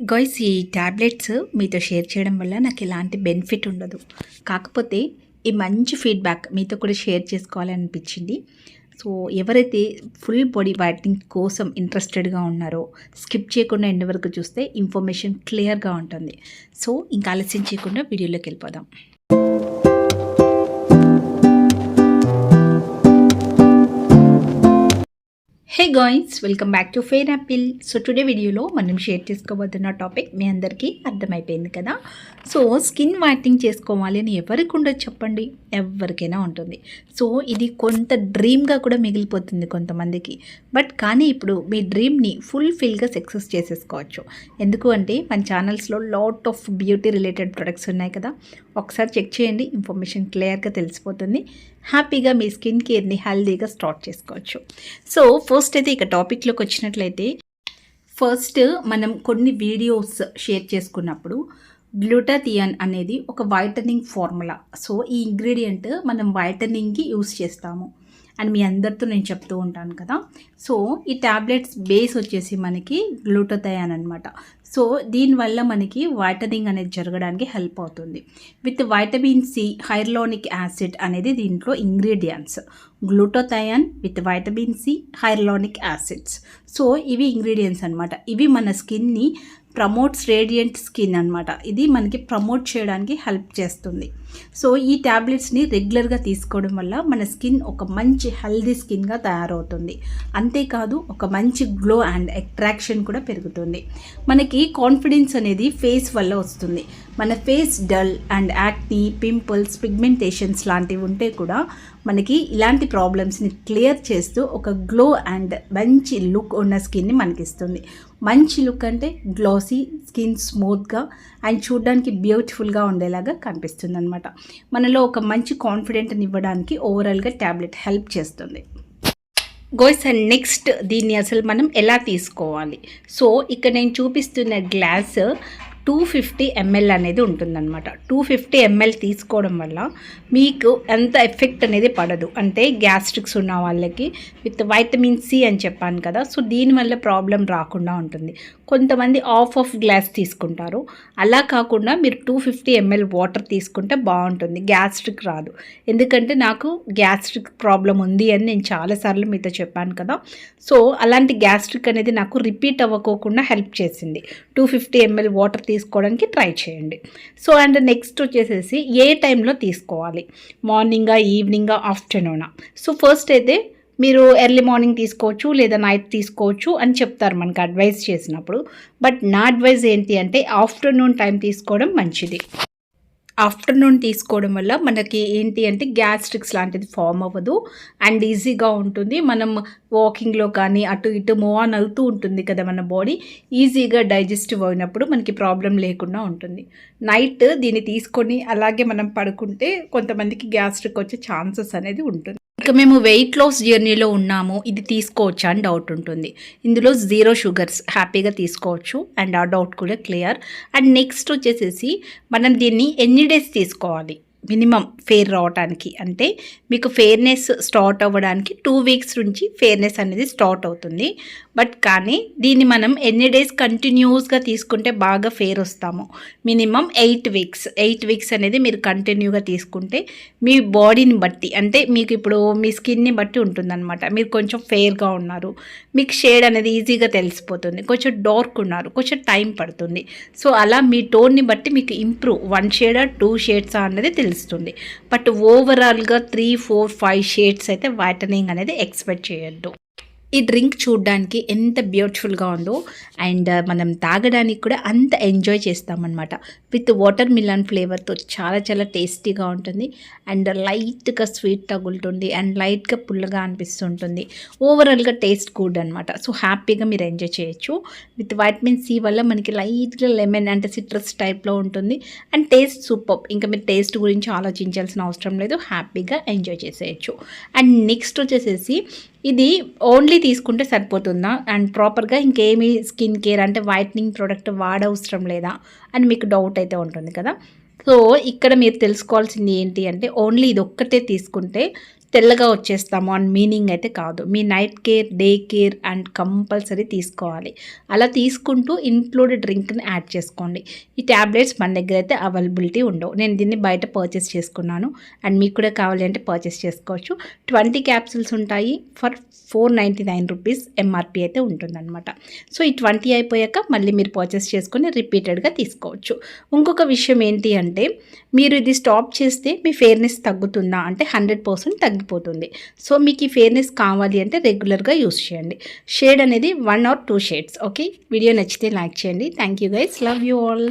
Guys ఈ tablets మీతో share చేయడం వల్ల నాకు ఎలాంటి బెనిఫిట్ ఉండదు. కాకపోతే ఈ మంచి ఫీడ్బ్యాక్ మీతో కూడా షేర్ చేసుకోవాలనిపించింది. సో ఎవరైతే ఫుల్ బాడీ వైటింగ్ కోసం ఇంట్రెస్టెడ్గా ఉన్నారో స్కిప్ చేయకుండా ఎండ్ వరకు చూస్తే ఇన్ఫర్మేషన్ క్లియర్గా ఉంటుంది. సో ఇంకా ఆలస్యం చేయకుండా వీడియోలోకి వెళ్ళిపోదాం. Hi guys welcome back to fair apple so today వీడియోలో మనం షేర్ చేసుకోబోతున్న టాపిక్ మీ అందరికీ అర్థమైపోయింది కదా? సో స్కిన్ వైట్నింగ్ చేసుకోవాలి అని ఎవరికి ఉండదు చెప్పండి? ఎవరికైనా ఉంటుంది. సో ఇది కొంత డ్రీమ్గా కూడా మిగిలిపోతుంది కొంతమందికి. బట్ కానీ ఇప్పుడు మీ డ్రీమ్ని ఫుల్ఫిల్గా సక్సెస్ చేసేసుకోవచ్చు. ఎందుకు అంటే మన ఛానల్స్లో lot of beauty related products ఉన్నాయి కదా? ఒకసారి చెక్ చేయండి ఇన్ఫర్మేషన్ క్లియర్గా తెలిసిపోతుంది. హ్యాపీగా మీ స్కిన్ కేర్ని హెల్దీగా స్టార్ట్ చేసుకోవచ్చు. సో ఫస్ట్ అయితే ఇక టాపిక్లోకి వచ్చినట్లయితే ఫస్ట్ మనం కొన్ని వీడియోస్ షేర్ చేసుకున్నప్పుడు గ్లూటాథియన్ అనేది ఒక వైటనింగ్ ఫార్ములా సో ఈ ఇంగ్రీడియంట్ మనం వైటనింగ్కి యూస్ చేస్తాము. అని మీ అందరితో నేను చెప్తూ ఉంటాను కదా. సో ఈ ట్యాబ్లెట్స్ బేస్ వచ్చేసి మనకి గ్లూటోథయాన్ అనమాట సో దీనివల్ల మనకి వైటనింగ్ అనేది జరగడానికి హెల్ప్ అవుతుంది. With vitamin C hyaluronic acid అనేది దీంట్లో ingredients. Glutathione with vitamin C hyaluronic acids. So ఇవి ఇంగ్రీడియంట్స్ అనమాట ఇవి మన స్కిన్ని ప్రమోట్స్ రేడియంట్ స్కిన్ అనమాట ఇది మనకి ప్రమోట్ చేయడానికి హెల్ప్ చేస్తుంది. సో ఈ ట్యాబ్లెట్స్ని రెగ్యులర్గా తీసుకోవడం వల్ల మన స్కిన్ ఒక మంచి హెల్దీ స్కిన్గా తయారవుతుంది. అంతేకాదు ఒక మంచి గ్లో అండ్ అట్రాక్షన్ కూడా పెరుగుతుంది. మనకి కాన్ఫిడెన్స్ అనేది ఫేస్ వల్ల వస్తుంది. మన face dull and acne pimples pigmentations లాంటివి ఉంటే కూడా మనకి ఇలాంటి ప్రాబ్లమ్స్ని క్లియర్ చేస్తూ ఒక గ్లో అండ్ మంచి లుక్ ఉన్న స్కిన్ని మనకిస్తుంది. మంచి లుక్ అంటే గ్లాసీ స్కిన్ స్మూత్గా అండ్ చూడడానికి బ్యూటిఫుల్గా ఉండేలాగా కనిపిస్తుంది అనమాట మనలో ఒక మంచి కాన్ఫిడెంట్ని ఇవ్వడానికి ఓవరాల్గా ట్యాబ్లెట్ హెల్ప్ చేస్తుంది. గోయ్స్ అండ్ నెక్స్ట్ దీన్ని అసలు మనం ఎలా తీసుకోవాలి? సో ఇక్కడ నేను చూపిస్తున్న గ్లాస్ టూ ఫిఫ్టీ ఎంఎల్ అనేది ఉంటుందన్నమాట. టూ ఫిఫ్టీ ఎంఎల్ తీసుకోవడం వల్ల మీకు ఎంత ఎఫెక్ట్ అనేది పడదు. అంటే గ్యాస్ట్రిక్స్ ఉన్న వాళ్ళకి విత్ వైటమిన్ సి అని చెప్పాను కదా సో దీనివల్ల ప్రాబ్లం రాకుండా ఉంటుంది. కొంతమంది ఆఫ్ ఆఫ్ గ్లాస్ తీసుకుంటారు. అలా కాకుండా మీరు టూ ఫిఫ్టీ ఎంఎల్ వాటర్ తీసుకుంటే బాగుంటుంది. గ్యాస్ట్రిక్ రాదు. ఎందుకంటే నాకు గ్యాస్ట్రిక్ ప్రాబ్లం ఉంది అని నేను చాలాసార్లు మీతో చెప్పాను కదా. సో అలాంటి గ్యాస్ట్రిక్ అనేది నాకు రిపీట్ అవ్వకోకుండా హెల్ప్ చేసింది. టూ ఫిఫ్టీ ఎంఎల్ వాటర్ తీసుకోవడానికి ట్రై చేయండి. సో అండ్ నెక్స్ట్ వచ్చేసేసి ఏ టైంలో తీసుకోవాలి? మార్నింగా ఈవినింగా ఆఫ్టర్నూనా? సో ఫస్ట్ అయితే మీరు ఎర్లీ మార్నింగ్ తీసుకోవచ్చు లేదా నైట్ తీసుకోవచ్చు అని చెప్తారు మనకు అడ్వైస్ చేసినప్పుడు. బట్ నా అడ్వైజ్ ఏంటి అంటే ఆఫ్టర్నూన్ టైం తీసుకోవడం మంచిది. ఆఫ్టర్నూన్ తీసుకోవడం వల్ల మనకి ఏంటి అంటే గ్యాస్ట్రిక్స్ లాంటిది ఫామ్ అవ్వదు. అండ్ ఈజీగా ఉంటుంది. మనం వాకింగ్లో కానీ అటు ఇటు మూవ్ ఆన్ అవుతూ ఉంటుంది కదా మన బాడీ. ఈజీగా డైజెస్టివ్ అయినప్పుడు మనకి ప్రాబ్లం లేకుండా ఉంటుంది. నైట్ దీన్ని తీసుకొని అలాగే మనం పడుకుంటే కొంతమందికి గ్యాస్ట్రిక్ వచ్చే ఛాన్సెస్ అనేది ఉంటుంది. ఇక మేము వెయిట్ లాస్ జర్నీలో ఉన్నాము. ఇది తీసుకోవచ్చా అని డౌట్ ఉంటుంది. ఇందులో జీరో షుగర్స్ హ్యాపీగా తీసుకోవచ్చు అండ్ ఆ డౌట్ కూడా క్లియర్ అండ్ నెక్స్ట్ వచ్చేసేసి మనం దీన్ని ఎన్ని డేస్ తీసుకోవాలి? మినిమం ఫేర్ రావడానికి అంటే మీకు ఫేర్నెస్ స్టార్ట్ అవ్వడానికి టూ వీక్స్ నుంచి ఫేర్నెస్ అనేది స్టార్ట్ అవుతుంది. బట్ కానీ దీన్ని మనం ఎన్ని డేస్ కంటిన్యూస్గా తీసుకుంటే బాగా ఫేర్ వస్తాము minimum eight weeks. Eight weeks అనేది మీరు కంటిన్యూగా తీసుకుంటే మీ బాడీని బట్టి అంటే మీకు ఇప్పుడు మీ స్కిన్ని బట్టి ఉంటుందన్నమాట. మీరు కొంచెం ఫేర్గా ఉన్నారు. మీకు షేడ్ అనేది ఈజీగా తెలిసిపోతుంది. కొంచెం డార్క్ ఉన్నారు. కొంచెం టైం పడుతుంది. సో అలా మీ టోన్ని బట్టి మీకు ఇంప్రూవ్. వన్ షేడా టూ షేడ్సా అనేది కనిపిస్తుంది. బట్ ఓవరాల్గా త్రీ ఫోర్ ఫైవ్ షేడ్స్ అయితే వైటనింగ్ అనేది ఎక్స్పెక్ట్ చేయొద్దు. ఈ డ్రింక్ చూడడానికి ఎంత బ్యూటిఫుల్గా ఉందో అండ్ మనం తాగడానికి కూడా అంత ఎంజాయ్ చేస్తామన్నమాట. విత్ వాటర్ మిలన్ ఫ్లేవర్తో చాలా చాలా టేస్టీగా ఉంటుంది అండ్ లైట్గా స్వీట్ తగులుతుంది అండ్ లైట్గా పుల్లగా అనిపిస్తుంటుంది. ఓవరాల్గా టేస్ట్ గుడ్ అనమాట సో హ్యాపీగా మీరు ఎంజాయ్ చేయొచ్చు. విత్ వైటమిన్ సి వల్ల మనకి లైట్గా లెమన్ అంటే సిట్రస్ టైప్లో ఉంటుంది అండ్ టేస్ట్ సూపర్. ఇంకా మీరు టేస్ట్ గురించి ఆలోచించాల్సిన అవసరం లేదు. హ్యాపీగా ఎంజాయ్ చేసేయచ్చు. అండ్ నెక్స్ట్ వచ్చేసేసి ఇది ఓన్లీ తీసుకుంటే సరిపోతుందా? అండ్ ప్రాపర్గా ఇంకేమీ స్కిన్ కేర్ అంటే వైట్నింగ్ ప్రోడక్ట్ వాడవసరం లేదా? అని మీకు డౌట్ అయితే ఉంటుంది కదా. సో ఇక్కడ మీరు తెలుసుకోవాల్సింది ఏంటి అంటే ఓన్లీ ఇది ఒక్కటే తీసుకుంటే తెల్లగా వచ్చేస్తాము అని మీనింగ్ అయితే కాదు. మీ night care day care and compulsory తీసుకోవాలి. అలా తీసుకుంటూ ఇంక్లూడెడ్ డ్రింక్ని యాడ్ చేసుకోండి. ఈ ట్యాబ్లెట్స్ మన దగ్గర అయితే అవైలబిలిటీ ఉండవు. నేను దీన్ని బయట పర్చేస్ చేసుకున్నాను. అండ్ మీకు కూడా కావాలి అంటే పర్చేస్ చేసుకోవచ్చు. ట్వంటీ క్యాప్సూల్స్ ఉంటాయి. For four ninety nine rupees MRP అయితే ఉంటుందన్నమాట. సో ఈ ట్వంటీ అయిపోయాక మళ్ళీ మీరు పర్చేస్ చేసుకొని రిపీటెడ్గా తీసుకోవచ్చు. ఇంకొక విషయం ఏంటి అంటే మీరు ఇది స్టాప్ చేస్తే మీ ఫేర్నెస్ తగ్గుతుందా? అంటే హండ్రెడ్ పర్సెంట్ తగ్గిపోతుంది సో మీకు ఈ ఫేర్నెస్ కావాలి అంటే రెగ్యులర్గా యూస్ చేయండి. షేడ్ అనేది one or two shades okay video నచ్చితే లైక్ చేయండి. Thank you guys love you all